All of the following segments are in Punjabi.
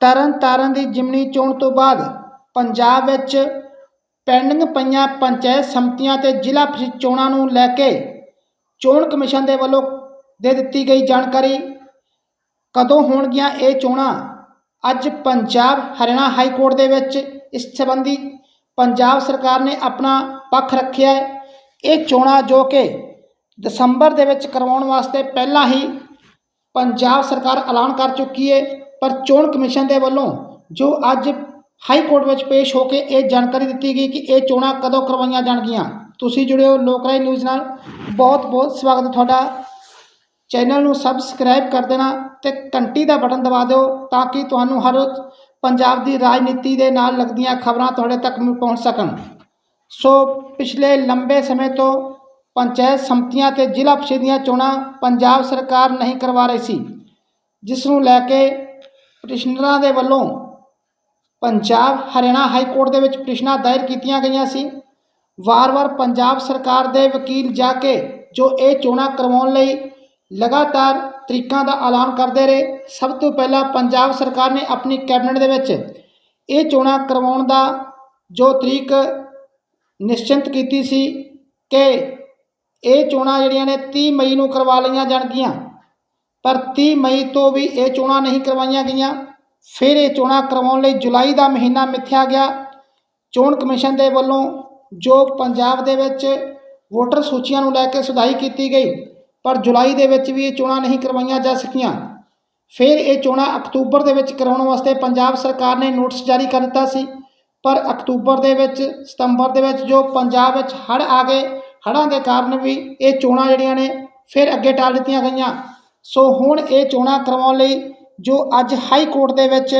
ਤਰਨ ਤਾਰਨ ਦੀ ਜਿਮਨੀ ਚੋਣ ਤੋਂ ਬਾਅਦ ਪੰਜਾਬ ਵਿੱਚ ਪੈਂਡਿੰਗ ਪਈਆਂ ਪੰਚਾਇਤ ਸਮਤੀਆਂ ਤੇ ਜ਼ਿਲ੍ਹਾ ਪ੍ਰੀਸ਼ਦ ਚੋਣਾਂ ਨੂੰ ਲੈ ਕੇ ਚੋਣ ਕਮਿਸ਼ਨ ਦੇ ਵੱਲੋਂ ਦੇ ਦਿੱਤੀ ਗਈ ਜਾਣਕਾਰੀ ਕਦੋਂ ਹੋਣਗੀਆਂ ਇਹ ਚੋਣਾਂ? ਅੱਜ ਪੰਜਾਬ ਹਰਿਆਣਾ ਹਾਈ ਕੋਰਟ ਦੇ ਵਿੱਚ ਇਸ ਸੰਬੰਧੀ ਪੰਜਾਬ ਸਰਕਾਰ ਨੇ ਆਪਣਾ ਪੱਖ ਰੱਖਿਆ ਹੈ। ਇਹ ਚੋਣਾਂ ਜੋ ਕਿ ਦਸੰਬਰ ਦੇ ਵਿੱਚ ਕਰਵਾਉਣ ਵਾਸਤੇ ਪਹਿਲਾਂ ਹੀ ਪੰਜਾਬ ਸਰਕਾਰ ਐਲਾਨ ਕਰ ਚੁੱਕੀ ਹੈ। ਪਰ ਚੋਣ ਕਮਿਸ਼ਨ ਦੇ ਵੱਲੋਂ ਜੋ ਅੱਜ ਹਾਈ ਕੋਰਟ ਵਿੱਚ ਪੇਸ਼ ਹੋ ਕੇ ਇਹ ਜਾਣਕਾਰੀ ਦਿੱਤੀ ਗਈ ਕਿ ਇਹ ਚੋਣਾਂ ਕਦੋਂ ਕਰਵਾਈਆਂ ਜਾਣਗੀਆਂ। ਤੁਸੀਂ ਜੁੜੇ ਹੋ ਲੋਕਰਾਈ ਨਿਊਜ਼ ਨਾਲ। ਬਹੁਤ ਬਹੁਤ ਸਵਾਗਤ ਤੁਹਾਡਾ। ਚੈਨਲ ਨੂੰ ਸਬਸਕ੍ਰਾਈਬ ਕਰ ਦੇਣਾ ਤੇ ਘੰਟੀ ਦਾ ਬਟਨ ਦਬਾ ਦਿਓ ਤਾਂ ਕਿ ਤੁਹਾਨੂੰ ਹਰ ਪੰਜਾਬ ਦੀ ਰਾਜਨੀਤੀ ਦੇ ਨਾਲ ਲੱਗਦੀਆਂ ਖਬਰਾਂ ਤੁਹਾਡੇ ਤੱਕ ਪਹੁੰਚ ਸਕਣ। ਸੋ ਪਿਛਲੇ ਲੰਬੇ ਸਮੇਂ ਤੋਂ ਪੰਚਾਇਤ ਸਮਤੀਆਂ ਤੇ ਜ਼ਿਲ੍ਹਾ ਪ੍ਰੀਸ਼ਦ ਦੀਆਂ ਚੋਣਾਂ ਪੰਜਾਬ ਸਰਕਾਰ ਨਹੀਂ ਕਰਵਾ ਰਹੀ ਸੀ, ਜਿਸ ਨੂੰ ਲੈ ਕੇ ਪਟੀਸ਼ਨਰਾਂ ਦੇ ਵੱਲੋਂ ਪੰਜਾਬ ਹਰਿਆਣਾ ਹਾਈ ਕੋਰਟ ਦੇ ਵਿੱਚ ਪਟੀਸ਼ਨਾਂ ਦਾਇਰ ਕੀਤੀਆਂ ਗਈਆਂ ਸੀ। ਵਾਰ-ਵਾਰ ਪੰਜਾਬ ਸਰਕਾਰ ਦੇ ਵਕੀਲ ਜਾ ਕੇ ਜੋ ਇਹ ਚੋਣਾਂ ਕਰਵਾਉਣ ਲਈ ਲਗਾਤਾਰ ਤਰੀਕਾਂ ਦਾ ਐਲਾਨ ਕਰਦੇ ਰਹੇ, ਸਭ ਤੋਂ ਪਹਿਲਾਂ ਪੰਜਾਬ ਸਰਕਾਰ ਨੇ ਆਪਣੀ ਕੈਬਨਿਟ ਦੇ ਵਿੱਚ ਇਹ ਚੋਣਾਂ ਕਰਵਾਉਣ ਦਾ ਜੋ ਤਰੀਕ ਨਿਸ਼ਚਿੰਤ ਕੀਤੀ ਸੀ ਕਿ ਇਹ ਚੋਣਾਂ ਜਿਹੜੀਆਂ ਨੇ 30 ਮਈ ਨੂੰ ਕਰਵਾ ਲਈਆਂ ਜਾਣਗੀਆਂ। ਪਰ 30 ਮਈ ਤੋਂ ਵੀ ਇਹ ਚੋਣਾਂ ਨਹੀਂ ਕਰਵਾਈਆਂ ਗਈਆਂ। ਫਿਰ ਇਹ ਚੋਣਾਂ ਕਰਵਾਉਣ ਲਈ ਜੁਲਾਈ ਦਾ ਮਹੀਨਾ ਮਿੱਥਿਆ ਗਿਆ। ਚੋਣ ਕਮਿਸ਼ਨ ਦੇ ਵੱਲੋਂ ਜੋ ਪੰਜਾਬ ਦੇ ਵਿੱਚ ਵੋਟਰ ਸੂਚੀਆਂ ਨੂੰ ਲੈ ਕੇ ਸੁਧਾਈ ਕੀਤੀ ਗਈ, ਪਰ ਜੁਲਾਈ ਦੇ ਵਿੱਚ ਵੀ ਇਹ ਚੋਣਾਂ ਨਹੀਂ ਕਰਵਾਈਆਂ ਜਾ ਸਕੀਆਂ। ਫਿਰ ਇਹ ਚੋਣਾਂ ਅਕਤੂਬਰ ਦੇ ਵਿੱਚ ਕਰਾਉਣ ਵਾਸਤੇ ਪੰਜਾਬ ਸਰਕਾਰ ਨੇ ਨੋਟਿਸ ਜਾਰੀ ਕਰ ਦਿੱਤਾ ਸੀ। ਪਰ ਅਕਤੂਬਰ ਦੇ ਵਿੱਚ, ਸਤੰਬਰ ਦੇ ਵਿੱਚ ਜੋ ਪੰਜਾਬ ਵਿੱਚ ਹੜ੍ਹ ਆ ਗਏ, ਹੜ੍ਹਾਂ ਦੇ ਕਾਰਨ ਵੀ ਇਹ ਚੋਣਾਂ ਜਿਹੜੀਆਂ ਨੇ, ਫਿਰ ਅੱਗੇ ਟਾਲ ਦਿੱਤੀਆਂ ਗਈਆਂ। ਸੋ ਹੁਣ ਇਹ ਚੋਣਾਂ ਕਰਵਾਉਣ ਲਈ ਜੋ ਅੱਜ ਹਾਈ ਕੋਰਟ ਦੇ ਵਿੱਚ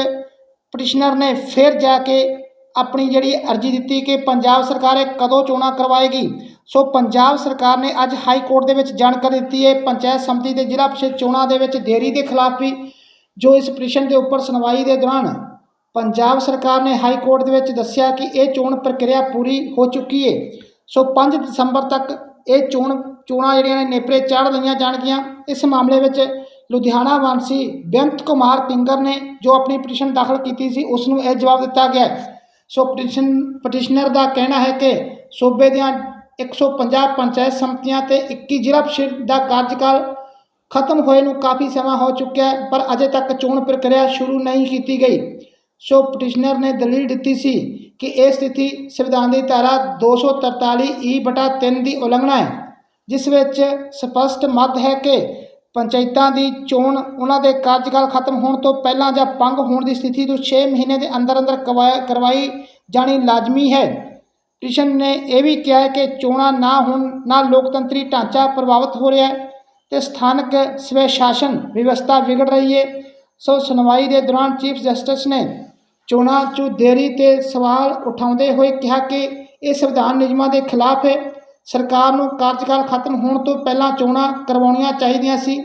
ਪਟੀਸ਼ਨਰ ਨੇ ਫਿਰ ਜਾ ਕੇ ਆਪਣੀ ਜਿਹੜੀ ਅਰਜ਼ੀ ਦਿੱਤੀ ਕਿ ਪੰਜਾਬ ਸਰਕਾਰ ਇਹ ਕਦੋਂ ਚੋਣਾਂ ਕਰਵਾਏਗੀ। ਸੋ ਪੰਜਾਬ ਸਰਕਾਰ ਨੇ ਅੱਜ ਹਾਈ ਕੋਰਟ ਦੇ ਵਿੱਚ ਜਾਣਕਾਰੀ ਦਿੱਤੀ ਹੈ, ਪੰਚਾਇਤ ਸਮਿਤੀ ਦੇ ਜ਼ਿਲ੍ਹਾ ਪ੍ਰੀਸ਼ਦ ਚੋਣਾਂ ਦੇ ਵਿੱਚ ਦੇਰੀ ਦੇ ਖਿਲਾਫ ਵੀ ਜੋ ਇਸ ਪਟੀਸ਼ਨ ਦੇ ਉੱਪਰ ਸੁਣਵਾਈ ਦੇ ਦੌਰਾਨ ਪੰਜਾਬ ਸਰਕਾਰ ਨੇ ਹਾਈ ਕੋਰਟ ਦੇ ਵਿੱਚ ਦੱਸਿਆ ਕਿ ਇਹ ਚੋਣ ਪ੍ਰਕਿਰਿਆ ਪੂਰੀ ਹੋ ਚੁੱਕੀ ਹੈ। ਸੋ 5 ਦਸੰਬਰ ਤੱਕ ਇਹ ਚੋਣ ਚੋਣਾਂ ਜਿਹੜੀਆਂ ਨੇ ਨੇਪਰੇ ਚਾੜ ਲਈਆਂ ਜਾਣਗੀਆਂ। ਇਸ ਮਾਮਲੇ ਵਿੱਚ ਲੁਧਿਆਣਾ ਵਾਂਸੀ ਬੇਅੰਤ ਕੁਮਾਰ ਪਿੰਗਰ ਨੇ ਜੋ ਆਪਣੀ ਪਟੀਸ਼ਨ ਦਾਖਲ ਕੀਤੀ ਸੀ ਉਸ ਨੂੰ ਇਹ ਜਵਾਬ ਦਿੱਤਾ ਗਿਆ ਸੋ ਪਟੀਸ਼ਨ ਪਟੀਸ਼ਨਰ ਦਾ ਕਹਿਣਾ ਹੈ ਕਿ ਸੂਬੇ ਦੀਆਂ 150 ਪੰਚਾਇਤ ਸਮਤੀਆਂ ਤੇ 21 ਜ਼ਿਲ੍ਹਾ ਪ੍ਰੀਸ਼ਦ ਦਾ ਕਾਰਜਕਾਲ ਖਤਮ ਹੋਏ ਨੂੰ ਕਾਫੀ ਸਮਾਂ ਹੋ ਚੁੱਕਿਆ ਹੈ, ਪਰ ਅਜੇ ਤੱਕ ਚੋਣ ਪ੍ਰਕਿਰਿਆ ਸ਼ੁਰੂ ਨਹੀਂ ਕੀਤੀ ਗਈ। ਸੋ ਪਟੀਸ਼ਨਰ ਨੇ ਦਲੀਲ ਦਿੱਤੀ ਸੀ ਕਿ ਇਹ ਸਥਿਤੀ ਸੰਵਿਧਾਨ ਦੀ ਧਾਰਾ 243 ਈ ਬਟਾ 3 ਦੀ ਉਲੰਘਣਾ ਹੈ ਜਿਸ ਵਿੱਚ ਸਪਸ਼ਟ ਮੱਤ ਹੈ ਕਿ ਪੰਚਾਇਤਾਂ ਦੀ ਚੋਣ ਉਹਨਾਂ ਦੇ ਕਾਰਜਕਾਲ ਖਤਮ ਹੋਣ ਤੋਂ ਪਹਿਲਾਂ ਜਾਂ ਪੰਗ ਹੋਣ ਦੀ ਸਥਿਤੀ ਤੋਂ 6 ਮਹੀਨੇ ਦੇ ਅੰਦਰ ਅੰਦਰ ਕਰਵਾ- ਕਰਵਾਈ ਜਾਣੀ ਲਾਜ਼ਮੀ ਹੈ ਪਟੀਸ਼ਨ ਨੇ ਇਹ ਵੀ ਕਿਹਾ ਹੈ ਕਿ ਚੋਣਾਂ ਨਾ ਹੋਣ ਨਾਲ ਲੋਕਤੰਤਰੀ ਢਾਂਚਾ ਪ੍ਰਭਾਵਿਤ ਹੋ ਰਿਹਾ ਹੈ ਤੇ ਸਥਾਨਕ ਸਵੈ ਸ਼ਾਸਨ ਵਿਵਸਥਾ ਵਿਗੜ ਰਹੀ ਹੈ ਸੋ ਸੁਣਵਾਈ ਦੇ ਦੌਰਾਨ ਚੀਫ ਜਸਟਿਸ ਨੇ ਚੋਣਾਂ 'ਚ ਦੇਰੀ ਤੇ ਸਵਾਲ ਉਠਾਉਂਦੇ ਹੋਏ ਕਿਹਾ ਕਿ ਇਹ ਸੰਵਿਧਾਨ ਨਿਯਮਾਂ ਦੇ ਖਿਲਾਫ ਹੈ। ਸਰਕਾਰ ਨੂੰ ਕਾਰਜਕਾਲ ਖਤਮ ਹੋਣ ਤੋਂ ਪਹਿਲਾਂ ਚੋਣਾਂ ਕਰਵਾਉਣੀਆਂ ਚਾਹੀਦੀਆਂ ਸੀ।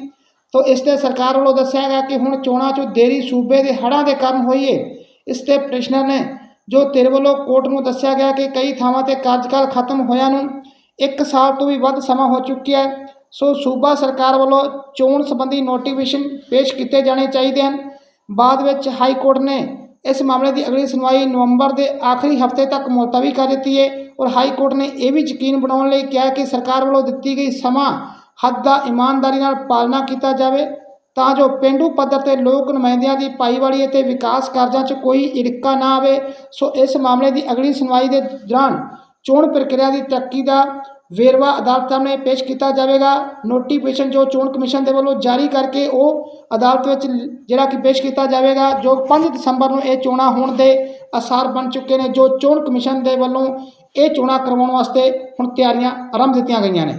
ਤੋ ਇਸ ਤੇ ਸਰਕਾਰ ਵੱਲੋਂ ਦੱਸਿਆ ਗਿਆ ਕਿ ਹੁਣ ਚੋਣਾਂ 'ਚ ਦੇਰੀ ਸੂਬੇ ਦੇ ਹੜ੍ਹਾਂ ਦੇ ਕਾਰਨ ਹੋਈ ਹੈ ਇਸ ਤੇ ਪਟੀਸ਼ਨਰ ਨੇ ਜੋ ਤੇਰੇ ਵੱਲੋਂ ਕੋਰਟ ਨੂੰ ਦੱਸਿਆ ਗਿਆ ਕਿ ਕਈ ਥਾਵਾਂ ਤੇ ਕਾਰਜਕਾਲ ਖਤਮ ਹੋਇਆ ਨੂੰ ਇੱਕ ਸਾਲ ਤੋਂ ਵੀ ਵੱਧ ਸਮਾਂ ਹੋ ਚੁੱਕਿਆ ਹੈ, ਸੋ ਸੂਬਾ ਸਰਕਾਰ ਵੱਲੋਂ ਚੋਣ ਸੰਬੰਧੀ ਨੋਟੀਫਿਕੇਸ਼ਨ ਪੇਸ਼ ਕੀਤੇ ਜਾਣੇ ਚਾਹੀਦੇ ਹਨ। ਬਾਅਦ ਵਿੱਚ ਹਾਈ ਕੋਰਟ ਨੇ ਇਸ ਮਾਮਲੇ ਦੀ ਅਗਲੀ ਸੁਣਵਾਈ ਨਵੰਬਰ ਦੇ ਆਖਰੀ ਹਫ਼ਤੇ ਤੱਕ ਮੁਲਤਵੀ ਕਰ ਦਿੱਤੀ ਹੈ ਔਰ ਹਾਈ ਕੋਰਟ ਨੇ ਇਹ ਵੀ ਯਕੀਨ ਬਣਾਉਣ ਲਈ ਕਿਹਾ ਕਿ ਸਰਕਾਰ ਵੱਲੋਂ ਦਿੱਤੀ ਗਈ ਸਮਾਂ ਹੱਦ ਦਾ ਇਮਾਨਦਾਰੀ ਨਾਲ ਪਾਲਣਾ ਕੀਤਾ ਜਾਵੇ ਤਾਂ ਜੋ ਪਿੰਡੂ ਪੱਧਰ ਤੇ ਲੋਕ ਨੁਮਾਇੰਦਿਆਂ ਦੀ ਭਾਈਵਾਲੀ ਅਤੇ ਵਿਕਾਸ ਕਾਰਜਾਂ 'ਚ ਕੋਈ ਇੜਕਾ ਨਾ ਆਵੇ। ਸੋ ਇਸ ਮਾਮਲੇ ਦੀ ਅਗਲੀ ਸੁਣਵਾਈ ਦੇ ਦੌਰਾਨ ਚੋਣ ਪ੍ਰਕਿਰਿਆ ਦੀ ਤਰੱਕੀ ਦਾ ਵੇਰਵਾ ਅਦਾਲਤ ਸਾਹਮਣੇ ਪੇਸ਼ ਕੀਤਾ ਜਾਵੇਗਾ। ਨੋਟੀਫਿਕੇਸ਼ਨ ਜੋ ਚੋਣ ਕਮਿਸ਼ਨ ਦੇ ਵੱਲੋਂ ਜਾਰੀ ਕਰਕੇ ਉਹ ਅਦਾਲਤ ਵਿੱਚ ਜਿਹੜਾ ਕਿ ਪੇਸ਼ ਕੀਤਾ ਜਾਵੇਗਾ, ਜੋ 5 ਦਸੰਬਰ ਨੂੰ ਇਹ ਚੋਣਾਂ ਹੋਣ ਦੇ ਅਸਾਰ ਬਣ ਚੁੱਕੇ ਨੇ, ਜੋ ਚੋਣ ਕਮਿਸ਼ਨ ਦੇ ਵੱਲੋਂ ਇਹ ਚੋਣਾਂ ਕਰਵਾਉਣ ਵਾਸਤੇ ਹੁਣ ਤਿਆਰੀਆਂ ਆਰੰਭ ਦਿੱਤੀਆਂ ਗਈਆਂ ਨੇ।